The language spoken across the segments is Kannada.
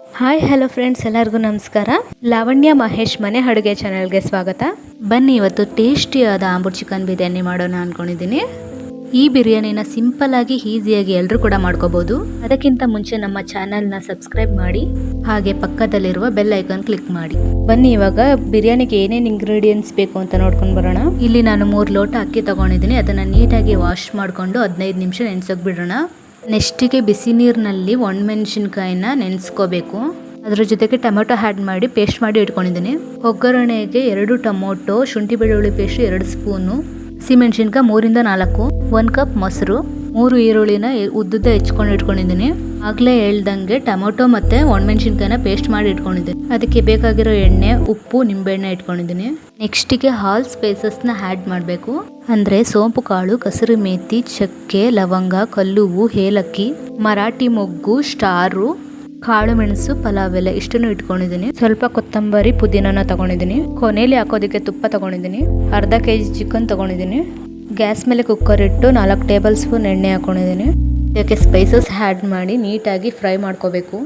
ಹಾಯ್, ಹಲೋ ಫ್ರೆಂಡ್ಸ್ ಎಲ್ಲರಿಗೂ ನಮಸ್ಕಾರ. ಲಾವಣ್ಯ ಮಹೇಶ್ ಮನೆ ಅಡುಗೆ ಚಾನಲ್ಗೆ ಸ್ವಾಗತ. ಬನ್ನಿ, ಇವತ್ತು ಟೇಸ್ಟಿಯಾದ ಆಂಬೂರ್ ಚಿಕನ್ ಬಿರಿಯಾನಿ ಮಾಡೋಣ ಅಂದ್ಕೊಂಡಿದ್ದೀನಿ ಈ ಬಿರಿಯಾನಿನ ಸಿಂಪಲ್ ಆಗಿ ಈಸಿಯಾಗಿ ಎಲ್ಲರೂ ಕೂಡ ಮಾಡ್ಕೋಬಹುದು ಅದಕ್ಕಿಂತ ಮುಂಚೆ ನಮ್ಮ ಚಾನಲ್ನ ಸಬ್ಸ್ಕ್ರೈಬ್ ಮಾಡಿ, ಹಾಗೆ ಪಕ್ಕದಲ್ಲಿರುವ ಬೆಲ್ ಐಕಾನ್ ಕ್ಲಿಕ್ ಮಾಡಿ. ಬನ್ನಿ, ಇವಾಗ ಬಿರಿಯಾನಿಗೆ ಏನೇನು ಇಂಗ್ರೀಡಿಯೆಂಟ್ಸ್ ಬೇಕು ಅಂತ ನೋಡ್ಕೊಂಡು ಬರೋಣ. ಇಲ್ಲಿ ನಾನು ಮೂರು ಲೋಟ ಅಕ್ಕಿ ತಗೊಂಡಿದ್ದೀನಿ. ಅದನ್ನು ನೀಟಾಗಿ ವಾಶ್ ಮಾಡಿಕೊಂಡು ಹದಿನೈದು ನಿಮಿಷ ನೆನೆಸೋಕೆ ಬಿಡೋಣ. ನೆಕ್ಸ್ಟಿಗೆ ಬಿಸಿ ನೀರಿನಲ್ಲಿ ಒಣಮೆಣಸಿನ್ಕಾಯಿನ ನೆನೆಸ್ಕೋಬೇಕು. ಅದರ ಜೊತೆಗೆ ಟೊಮೊಟೊ ಆ್ಯಡ್ ಮಾಡಿ ಪೇಸ್ಟ್ ಮಾಡಿ ಇಟ್ಕೊಂಡಿದ್ದೀನಿ. ಒಗ್ಗರಣೆಗೆ ಎರಡು ಟೊಮೊಟೊ, ಶುಂಠಿ ಬೆಳ್ಳುಳ್ಳಿ ಪೇಸ್ಟ್ ಎರಡು ಸ್ಪೂನು ಹಸಿಮೆಣ್ಸಿನ್ಕಾಯಿ ಮೂರಿಂದ ನಾಲ್ಕು, ಒಂದು ಕಪ್ ಮೊಸರು, ಮೂರು ಈರುಳ್ಳಿನ ಉದ್ದುದ್ದ ಹೆಚ್ಕೊಂಡು ಇಟ್ಕೊಂಡಿದ್ದೀನಿ. ಆಗಲೇ ಹೇಳ್ದಂಗೆ ಟೊಮೊಟೊ ಮತ್ತೆ ಒಣಮೆಣಸಿನ್ಕಾಯಿನ ಪೇಸ್ಟ್ ಮಾಡಿ ಇಟ್ಕೊಂಡಿದ್ದೀನಿ. ಅದಕ್ಕೆ ಬೇಕಾಗಿರೋ ಎಣ್ಣೆ, ಉಪ್ಪು ನಿಂಬೆಣ್ಣೆ ಇಟ್ಕೊಂಡಿದ್ದೀನಿ. ನೆಕ್ಸ್ಟಿಗೆ ಹಾಲ್ ಸ್ಪೈಸಸ್ನ ಆ್ಯಡ್ ಮಾಡಬೇಕು. ಅಂದರೆ ಸೋಂಪು ಕಾಳು, ಕಸರಿ ಮೇಥಿ ಚಕ್ಕೆ, ಲವಂಗ, ಕಲ್ಲುವು, ಏಲಕ್ಕಿ, ಮರಾಠಿ ಮೊಗ್ಗು, ಸ್ಟಾರು ಕಾಳು ಮೆಣಸು ಪಲಾವ್ ಎಲ್ಲ ಇಷ್ಟನ್ನು ಇಟ್ಕೊಂಡಿದ್ದೀನಿ. ಸ್ವಲ್ಪ ಕೊತ್ತಂಬರಿ ಪುದೀನನ ತಗೊಂಡಿದ್ದೀನಿ. ಕೊನೆಯಲ್ಲಿ ಹಾಕೋದಕ್ಕೆ ತುಪ್ಪ ತಗೊಂಡಿದ್ದೀನಿ. ಅರ್ಧ ಕೆ ಜಿ ಚಿಕನ್ ತಗೊಂಡಿದ್ದೀನಿ. ಗ್ಯಾಸ್ ಮೇಲೆ ಕುಕ್ಕರ್ ಇಟ್ಟು ನಾಲ್ಕು ಟೇಬಲ್ ಸ್ಪೂನ್ ಎಣ್ಣೆ ಹಾಕೊಂಡಿದ್ದೀನಿ. ಇದಕ್ಕೆ ಸ್ಪೈಸಸ್ ಆ್ಯಡ್ ಮಾಡಿ ನೀಟಾಗಿ ಫ್ರೈ ಮಾಡ್ಕೋಬೇಕು.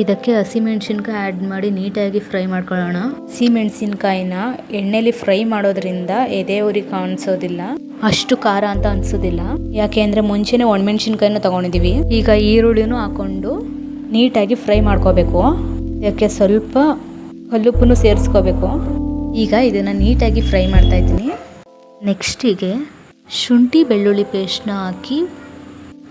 ಇದಕ್ಕೆ ಹಸಿಮೆಣಸಿನ್ಕಾಯಿ ಆ್ಯಡ್ ಮಾಡಿ ನೀಟಾಗಿ ಫ್ರೈ ಮಾಡ್ಕೊಳ್ಳೋಣ. ಹಸಿಮೆಣಸಿನ್ಕಾಯಿನ ಎಣ್ಣೆಲಿ ಫ್ರೈ ಮಾಡೋದ್ರಿಂದ ಎದೆ ಉರಿ ಕಾಣಿಸೋದಿಲ್ಲ. ಅಷ್ಟು ಖಾರ ಅಂತ ಅನಿಸೋದಿಲ್ಲ. ಯಾಕೆ ಅಂದರೆ ಮುಂಚೆನೇ ಒಣಮೆಣಸಿನ್ಕಾಯಿನ ತೊಗೊಂಡಿದ್ದೀವಿ ಈಗ ಈರುಳ್ಳಿನೂ ಹಾಕೊಂಡು ನೀಟಾಗಿ ಫ್ರೈ ಮಾಡ್ಕೋಬೇಕು. ಇದಕ್ಕೆ ಸ್ವಲ್ಪ ಕಲ್ಲುಪ್ಪನ್ನು ಸೇರಿಸ್ಕೋಬೇಕು. ಈಗ ಇದನ್ನು ನೀಟಾಗಿ ಫ್ರೈ ಮಾಡ್ತಾ ಇದ್ದೀನಿ. ನೆಕ್ಸ್ಟಿಗೆ ಶುಂಠಿ ಬೆಳ್ಳುಳ್ಳಿ ಪೇಸ್ಟ್ನ ಹಾಕಿ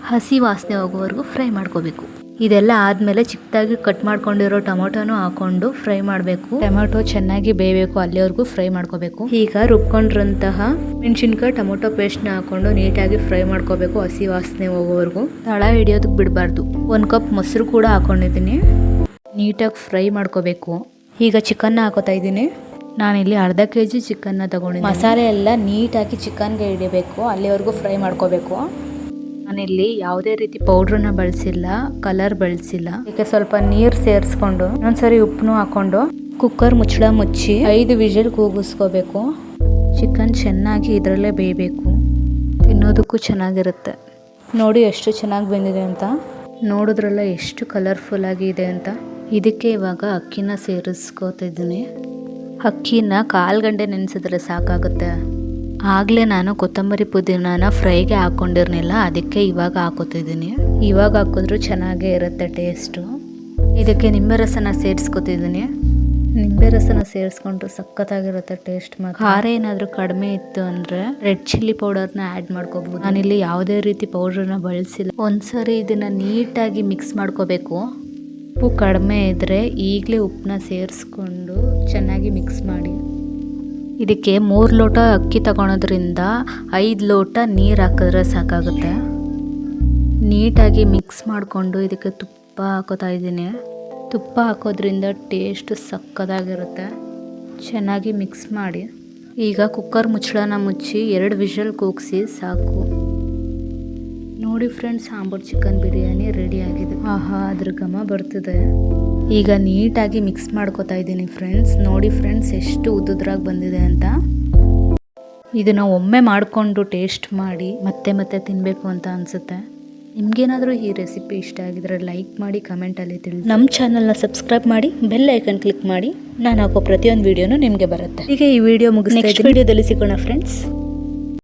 ಹಸಿ ವಾಸನೆ ಹೋಗೋವರೆಗೂ ಫ್ರೈ ಮಾಡ್ಕೋಬೇಕು. ಇದೆಲ್ಲ ಆದಮೇಲೆ ಚಿಕ್ಕದಾಗಿ ಕಟ್ ಮಾಡ್ಕೊಂಡಿರೋ ಟೊಮೊಟೊನು ಹಾಕೊಂಡು ಫ್ರೈ ಮಾಡಬೇಕು. ಟೊಮೊಟೊ ಚೆನ್ನಾಗಿ ಬೇಯಬೇಕು ಅಲ್ಲಿವರೆಗೂ ಫ್ರೈ ಮಾಡ್ಕೋಬೇಕು. ಈಗ ರುಬ್ಕೊಂಡಿರೋಂತಹ ಮೆಣಸಿನ್ಕಾಯಿ ಟೊಮೊಟೊ ಪೇಸ್ಟ್ನ ಹಾಕೊಂಡು ನೀಟಾಗಿ ಫ್ರೈ ಮಾಡ್ಕೋಬೇಕು ಹಸಿ ವಾಸನೆ ಹೋಗೋವರೆಗೂ. ತಳ ಹಿಡಿಯೋದಕ್ಕೆ ಬಿಡಬಾರ್ದು. ಒಂದು ಕಪ್ ಮೊಸರು ಕೂಡ ಹಾಕೊಂಡಿದ್ದೀನಿ. ನೀಟಾಗಿ ಫ್ರೈ ಮಾಡ್ಕೋಬೇಕು. ಈಗ ಚಿಕನ್ನ ಹಾಕೋತಾ ಇದ್ದೀನಿ. ನಾನಿಲ್ಲಿ ಅರ್ಧ ಕೆ ಜಿ ಚಿಕನ್ನ ತಗೊಂಡಿದ್ದೀನಿ. ಮಸಾಲೆ ಎಲ್ಲ ನೀಟಾಗಿ ಚಿಕನ್ಗೆ ಹಿಡಿಬೇಕು ಅಲ್ಲಿವರೆಗೂ ಫ್ರೈ ಮಾಡ್ಕೋಬೇಕು. ನಾನಿಲ್ಲಿ ಯಾವುದೇ ರೀತಿ ಪೌಡ್ರನ್ನ ಬಳಸಿಲ್ಲ ಕಲರ್ ಬಳಸಿಲ್ಲ. ಇದಕ್ಕೆ ಸ್ವಲ್ಪ ನೀರು ಸೇರಿಸ್ಕೊಂಡು ಒಂದ್ಸರಿ ಉಪ್ಪನ್ನು ಹಾಕೊಂಡು ಕುಕ್ಕರ್ ಮುಚ್ಚಳ ಮುಚ್ಚಿ ಐದು ವಿಜಿಲ್ ಕೂಗಿಸ್ಕೋಬೇಕು. ಚಿಕನ್ ಚೆನ್ನಾಗಿ ಇದರಲ್ಲೇ ಬೇಯಬೇಕು. ತಿನ್ನೋದಕ್ಕೂ ಚೆನ್ನಾಗಿರುತ್ತೆ. ನೋಡಿ ಎಷ್ಟು ಚೆನ್ನಾಗಿ ಬಂದಿದೆ ಅಂತ. ನೋಡಿದ್ರಲ್ಲ ಎಷ್ಟು ಕಲರ್ಫುಲ್ ಆಗಿ ಇದೆ ಅಂತ. ಇದಕ್ಕೆ ಇವಾಗ ಅಕ್ಕಿನ ಸೇರಿಸ್ಕೋತಿದ್ದೀನಿ. ಅಕ್ಕಿನ ಕಾಲು ಗಂಟೆ ನೆನೆಸಿದ್ರೆ ಸಾಕಾಗುತ್ತೆ. ಆಗಲೇ ನಾನು ಕೊತ್ತಂಬರಿ ಪುದೀನಾನ ಫ್ರೈಗೆ ಹಾಕ್ಕೊಂಡಿರ್ಲಿಲ್ಲ, ಅದಕ್ಕೆ ಇವಾಗ ಹಾಕೋತಿದ್ದೀನಿ. ಇವಾಗ ಹಾಕಿದ್ರು ಚೆನ್ನಾಗೇ ಇರುತ್ತೆ ಟೇಸ್ಟು ಇದಕ್ಕೆ ನಿಂಬೆ ರಸನ ಸೇರಿಸ್ಕೊತಿದ್ದೀನಿ. ನಿಂಬೆ ರಸನ ಸೇರಿಸ್ಕೊಂಡ್ರೆ ಸಖತ್ತಾಗಿರುತ್ತೆ ಟೇಸ್ಟ್ ಮಾಡಿ ಖಾರ ಏನಾದರೂ ಕಡಿಮೆ ಇತ್ತು ಅಂದರೆ ರೆಡ್ ಚಿಲ್ಲಿ ಪೌಡರ್ನ ಆ್ಯಡ್ ಮಾಡ್ಕೋಬೋದು. ನಾನಿಲ್ಲಿ ಯಾವುದೇ ರೀತಿ ಪೌಡ್ರನ್ನ ಬಳಸಿಲ್ಲ. ಒಂದ್ಸರಿ ಇದನ್ನು ನೀಟಾಗಿ ಮಿಕ್ಸ್ ಮಾಡ್ಕೋಬೇಕು. ಉಪ್ಪು ಕಡಿಮೆ ಇದ್ದರೆ ಈಗಲೇ ಉಪ್ಪನ್ನ ಸೇರಿಸ್ಕೊಂಡು ಚೆನ್ನಾಗಿ ಮಿಕ್ಸ್ ಮಾಡಿ. ಇದಕ್ಕೆ ಮೂರು ಲೋಟ ಅಕ್ಕಿ ತಗೊಳೋದ್ರಿಂದ ಐದು ಲೋಟ ನೀರು ಹಾಕಿದ್ರೆ ಸಾಕಾಗುತ್ತೆ. ನೀಟಾಗಿ ಮಿಕ್ಸ್ ಮಾಡಿಕೊಂಡು ಇದಕ್ಕೆ ತುಪ್ಪ ಹಾಕೋತಾ ಇದ್ದೀನಿ. ತುಪ್ಪ ಹಾಕೋದ್ರಿಂದ ಟೇಸ್ಟ್ ಸಕ್ಕದಾಗಿರುತ್ತೆ. ಚೆನ್ನಾಗಿ ಮಿಕ್ಸ್ ಮಾಡಿ. ಈಗ ಕುಕ್ಕರ್ ಮುಚ್ಚಳನ ಮುಚ್ಚಿ ಎರಡು ವಿಷಲ್ ಕೂಗಿಸಿ ಸಾಕು. ನೋಡಿ friends sambar chicken biryani ready ಆಗಿದೆ. ಆಹಾ, ಅದ್ರ ಘಮ ಬರ್ತಿದೆ. ಈಗ ನೀಟಾಗಿ ಮಿಕ್ಸ್ ಮಾಡ್ಕೋತಾ ಇದ್ದೀನಿ ಫ್ರೆಂಡ್ಸ್ ನೋಡಿ ಫ್ರೆಂಡ್ಸ್ ಎಷ್ಟು ಉದ್ದುದ್ರಾಗಿ ಬಂದಿದೆ ಅಂತ. ಇದನ್ನು ಒಮ್ಮೆ ಮಾಡಿಕೊಂಡು ಟೇಸ್ಟ್ ಮಾಡಿ ಮತ್ತೆ ಮತ್ತೆ ತಿನ್ನಬೇಕು ಅಂತ ಅನಿಸುತ್ತೆ. ನಿಮಗೇನಾದರೂ ಈ ರೆಸಿಪಿ ಇಷ್ಟ ಆಗಿದ್ರೆ ಲೈಕ್ ಮಾಡಿ ಕಮೆಂಟಲ್ಲಿ ತಿಳಿ ನಮ್ಮ ಚಾನಲ್ನ ಸಬ್ಸ್ಕ್ರೈಬ್ ಮಾಡಿ ಬೆಲ್ ಐಕನ್ ಕ್ಲಿಕ್ ಮಾಡಿ. ನಾನು ಹಾಕೋ ಪ್ರತಿಯೊಂದು ವಿಡಿಯೋನು ನಿಮಗೆ ಬರುತ್ತೆ. ಈಗ ಈ ವಿಡಿಯೋ ಮುಗಿಸ್ ವೀಡಿಯೋದಲ್ಲಿ ವಿಡಿಯೋದಲ್ಲಿ ಸಿಗೋಣ ಫ್ರೆಂಡ್ಸ್